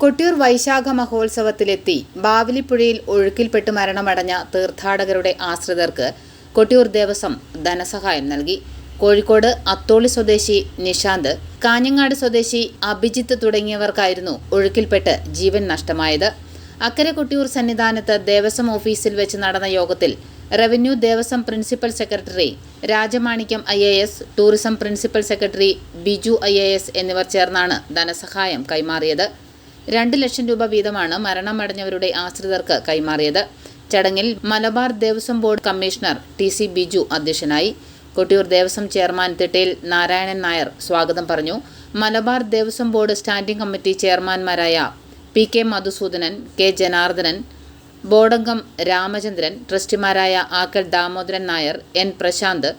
കൊട്ടിയൂർ വൈശാഖ മഹോത്സവത്തിലെത്തി. ബാവലിപ്പുഴയിൽ ഒഴുക്കിൽപ്പെട്ട് മരണമടഞ്ഞ തീർത്ഥാടകരുടെ ആശ്രിതർക്ക് കൊട്ടിയൂർ ദേവസ്വം ധനസഹായം നൽകി. കോഴിക്കോട് അത്തോളി സ്വദേശി നിഷാന്ത് കാഞ്ഞങ്ങാട് സ്വദേശി അഭിജിത്ത് തുടങ്ങിയവർക്കായിരുന്നു ഒഴുക്കിൽപ്പെട്ട് ജീവൻ നഷ്ടമായത്. അക്കരെ കൊട്ടിയൂർ സന്നിധാനത്ത് ദേവസ്വം ഓഫീസിൽ വെച്ച് നടന്ന യോഗത്തിൽ revenue Devaswom principal secretary Rajamanickam I A S tourism principal secretary Biju I A S എന്നിവർ ചേർന്നാണ് ധനസഹായം കൈമാറിയത്. രണ്ട് ലക്ഷം രൂപ വീതമാണ് മരണമടഞ്ഞവരുടെ ആശ്രിതർക്ക് കൈമാറിയത്. ചടങ്ങിൽ Malabar Devaswom board commissioner T C Biju അധ്യക്ഷനായി. കൊട്ടിയൂർ ദേവസ്വം ചെയർമാൻ തിട്ടയിൽ നാരായണൻ നായർ സ്വാഗതം പറഞ്ഞു. Malabar Devaswom board standing committee ചെയർമാൻമാരായ P K Madhusoodanan K Janardhanan ബോർഡംഗം Ramachandran ട്രസ്റ്റിമാരായ Aakkal Damodaran Nair N Prashanth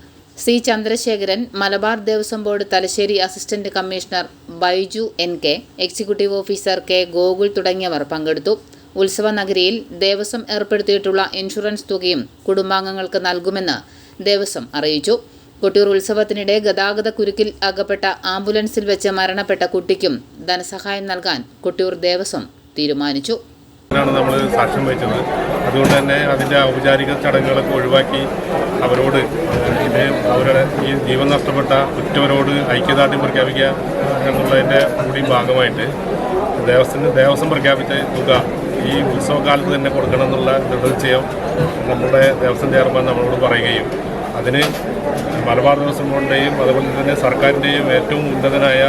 C Chandrasekharan Malabar Devaswom board Thalassery assistant commissioner Baiju N K executive officer K Gokul തുടങ്ങിയവർ പങ്കെടുത്തു. ഉത്സവ നഗരിയിൽ Devaswom ഏർപ്പെടുത്തിയിട്ടുള്ള insurance തുകയും കുടുംബാംഗങ്ങൾക്ക് നൽകുമെന്ന് ദേവസ്വം അറിയിച്ചു. കൊട്ടിയൂർ ഉത്സവത്തിനിടെ ഗതാഗത കുരുക്കിൽ അകപ്പെട്ട ആംബുലൻസിൽ വെച്ച് മരണപ്പെട്ട കുട്ടിക്കും ധനസഹായം നൽകാൻ കൊട്ടിയൂർ ദേവസ്വം തീരുമാനിച്ചു. ാണ് നമ്മൾ സാക്ഷ്യം വഹിച്ചത്. അതുകൊണ്ട് തന്നെ അതിന്റെ ഔപചാരിക ചടങ്ങുകളൊക്കെ ഒഴിവാക്കി അവരോട് ഇത് അവരുടെ ഈ ജീവൻ നഷ്ടപ്പെട്ട ഉറ്റവരോട് ഐക്യദാർഢ്യം പ്രഖ്യാപിക്കുക എന്നുള്ളതിന്റെ കൂടി ഭാഗമായിട്ട് ദേവസ്വം ദേവസ്വം പ്രഖ്യാപിച്ച തുക ഈ ഉത്സവകാലത്ത് തന്നെ കൊടുക്കണം എന്നുള്ള ദൃഢനിശ്ചയം നമ്മുടെ ദേവസ്വം ചെയർമാൻ നമ്മളോട് പറയുകയും അതിന് മലബാർ ദേവസ്വം ബോർഡിന്റെയും അതുപോലെ തന്നെ സർക്കാരിന്റെയും ഏറ്റവും ഉന്നതനായ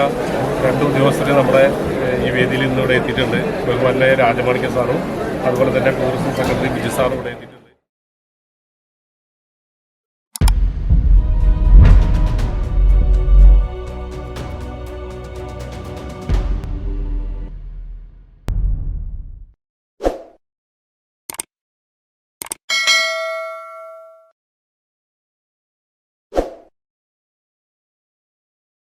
രണ്ട് ഉദ്യോഗസ്ഥർ നമ്മുടെ ഈ വേദിയിൽ ഇന്നിവിടെ എത്തിയിട്ടുണ്ട്. ബഹുമാനായ രാജമാണിക്യ സാറും അതുപോലെ തന്നെ ടൂറിസം സെക്രട്ടറി ബിജു സാറും ഇവിടെ എത്തിയിട്ടുണ്ട്.